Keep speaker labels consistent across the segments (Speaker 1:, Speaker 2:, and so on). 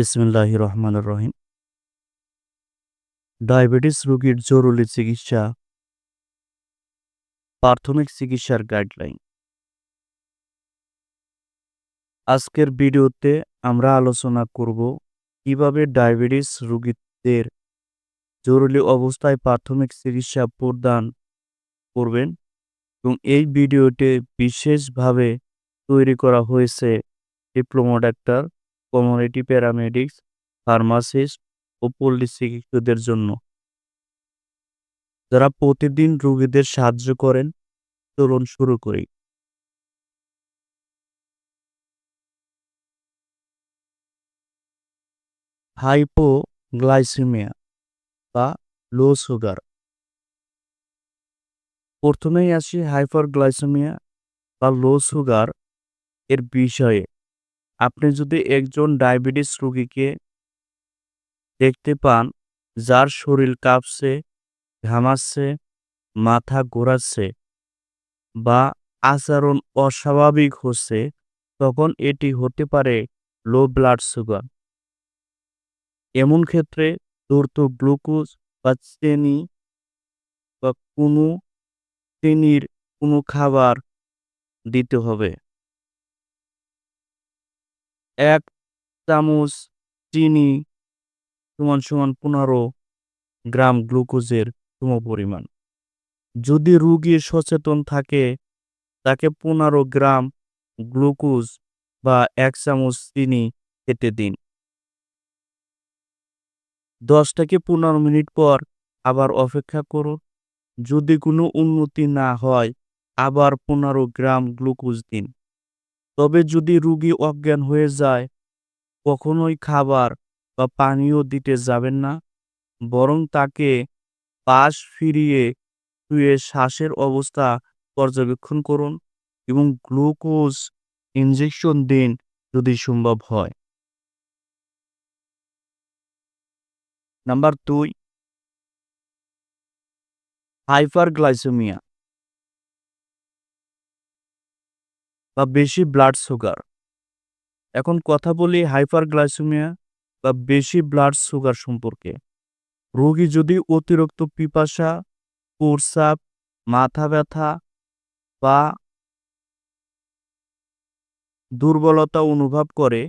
Speaker 1: বিসমিল্লাহ রহমান রহিম। ডায়াবেটিস রোগীর জরুরি চিকিৎসা। প্রাথমিক চিকিৎসার গাইডলাইন আজকের ভিডিওতে আমরা আলোচনা করব কীভাবে ডায়াবেটিস রোগীদের জরুরি অবস্থায় প্রাথমিক চিকিৎসা প্রদান করবেন এবং এই ভিডিওটি বিশেষভাবে তৈরি করা হয়েছে diploma doctor community paramedics pharmacist ও পল্লী চিকিৎসকদের জন্য। যারা প্রতিদিন রোগীদের সাহায্য করেন, চলুন শুরু করি। হাইপোগ্লাইসেমিয়া বা লো সুগার। প্রথমেই আসি হাইপারগ্লাইসেমিয়া বা লো সুগার এর বিষয়ে। আপনি যদি একজন ডায়াবেটিস রোগীকে দেখতে পান, যার শরীর কাঁপছে, ঘামাচ্ছে, মাথা ঘোরাচ্ছে বা আচরণ অস্বাভাবিক হচ্ছে, তখন এটি হতে পারে লো ব্লাড সুগার এমন ক্ষেত্রে দ্রুত গ্লুকোজ বা চিনি বা কোনো, চিনির কোনো খাবার দিতে হবে। এক চামচ চিনি, সমান সমান পনেরো গ্রাম গ্লুকোজের সম পরিমাণ যদি রুগী সচেতন থাকে, তাকে পনেরো গ্রাম গ্লুকোজ বা এক চামচ চিনি খেতে দিন। দশ থেকে পনেরো মিনিট পর আবার অপেক্ষা করুন। যদি কোনো উন্নতি না হয়, আবার পনেরো গ্রাম গ্লুকোজ দিন। তবে যদি রুগী অজ্ঞান হয়ে যায়, কখনোই খাবার বা পানীয় দিতে যাবেন না, বরং তাকে পাশ ফিরিয়ে শুয়ে শ্বাসের অবস্থা পর্যবেক্ষণ করুন এবং গ্লুকোজ ইনজেকশন দিন যদি সম্ভব হয়। নাম্বার দুই, হাইপারগ্লাইসেমিয়া। বা বেশি ব্লাড সুগার এখন কথা বলি হাইপারগ্লাইসেমিয়া বা বেশি ব্লাড সুগার সম্পর্কে। রোগী যদি অতিরিক্ত পিপাসা প্রস্রাব মাথা ব্যথা বা দুর্বলতা অনুভব করে,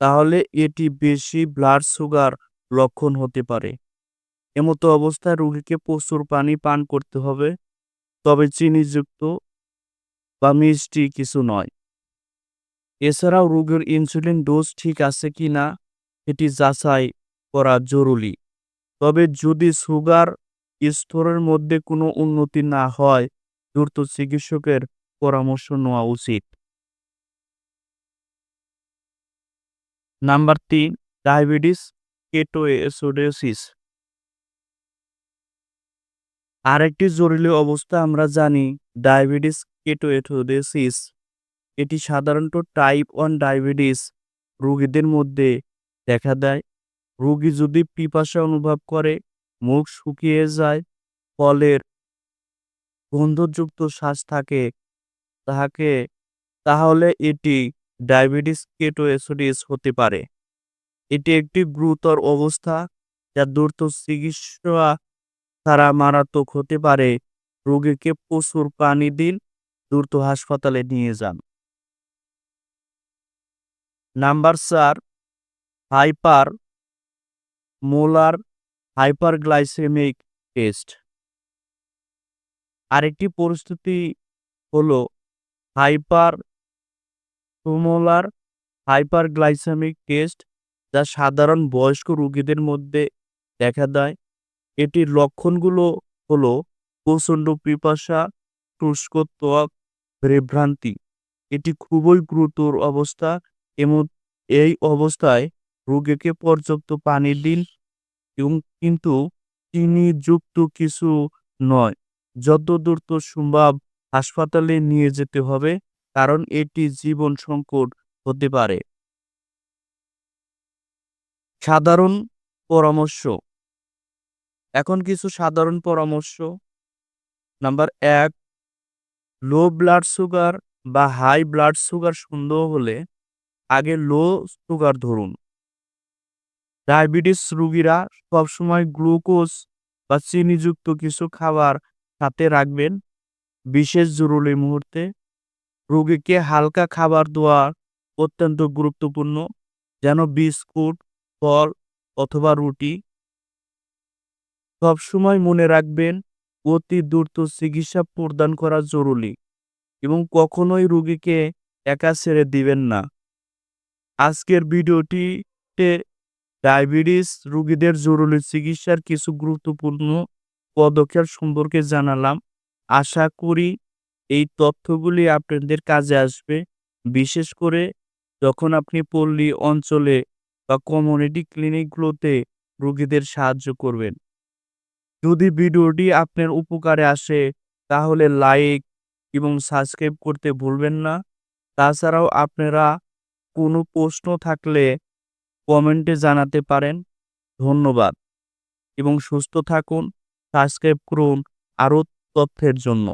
Speaker 1: তাহলে এটি বেশি ব্লাড সুগার লক্ষণ হতে পারে। এমতো অবস্থায় রোগীকে প্রচুর পানি পান করতে হবে। তবে চিনিযুক্ত বা মিষ্টি কিছু নয়। এছাড়াও রোগীর ইনসুলিন ডোজ ঠিক আছে কি না, এটি যাচাই করা জরুরি। তবে যদি সুগার স্তরের মধ্যে কোনো উন্নতি না হয়, দ্রুত চিকিৎসকের পরামর্শ নেওয়া উচিত। নাম্বার তিন, ডায়াবেটিস কেটোএসোডোসিস আরেকটি জরুরি অবস্থা আমরা জানি, ডায়াবেটিস কেটোএসোডোসিস এটি সাধারণত টাইপ ওয়ান ডায়াবেটিস রোগীদের মধ্যে দেখা দেয়। রোগী যদি পিপাসা অনুভব করে, মুখ শুকিয়ে যায়, ফলের গন্ধযুক্ত শ্বাস থাকে, তাহাকে, তাহলে এটি ডায়াবেটিস কেটোএসোডিস হতে পারে। এটি একটি গুরুতর অবস্থা যা দ্রুত চিকিৎসা তারা মারাত্মক হতে পারে। রোগীকে প্রচুর পানি দিন দ্রুত হাসপাতালে নিয়ে যান। নাম্বার চার, হাইপার মোলার হাইপারগ্লাইসেমিক টেস্ট। আরেকটি পরিস্থিতি হলো হাইপার মোলার হাইপারগ্লাইসেমিক টেস্ট যা সাধারণ বয়স্ক রোগীদের মধ্যে দেখা দেয়। এটির লক্ষণগুলো হলো প্রচণ্ড পিপাসা, শুষ্ক ত্বক বিভ্রান্তি। এটি খুবই গুরুতর অবস্থা এবং এই অবস্থায় রোগীকে পর্যাপ্ত পানি দিন এবং কিন্তু চিনিযুক্ত কিছু নয়। যত দ্রুত সম্ভব হাসপাতালে নিয়ে যেতে হবে, কারণ এটি জীবন সংকট হতে পারে। সাধারণ পরামর্শ। এখন কিছু সাধারণ পরামর্শ। নাম্বার এক লো ব্লাড সুগার বা হাই ব্লাড সুগার সন্দেহ হলে আগে লো সুগার ধরুন। ডায়াবেটিস রুগীরা সবসময় গ্লুকোজ বা চিনিযুক্ত কিছু খাবার সাথে রাখবেন। বিশেষ জরুরি মুহূর্তে রোগীকে হালকা খাবার দেওয়া অত্যন্ত গুরুত্বপূর্ণ, যেন বিস্কুট, ফল অথবা রুটি সবসময় মনে রাখবেন অতি দ্রুত চিকিৎসা প্রদান করা জরুরি এবং কখনোই রোগীকে একা ছেড়ে দিবেন না। আজকের ভিডিওটিতে ডায়াবেটিস রোগীদের জরুরি চিকিৎসার কিছু গুরুত্বপূর্ণ পদক্ষেপ সম্পর্কে জানালাম। আশা করি এই তথ্যগুলি আপনাদের কাজে আসবে। বিশেষ করে যখন আপনি পল্লী অঞ্চলে বা কমিউনিটি ক্লিনিকগুলোতে রোগীদের সাহায্য করবেন। যদি ভিডিওটি আপনার উপকারে আসে, তাহলে লাইক এবং সাবস্ক্রাইব করতে ভুলবেন না। তাছাড়াও আপনারা কোনো প্রশ্ন থাকলে কমেন্টে জানাতে পারেন। ধন্যবাদ। এবং সুস্থ থাকুন, সাবস্ক্রাইব করুন আরও তথ্যের জন্য।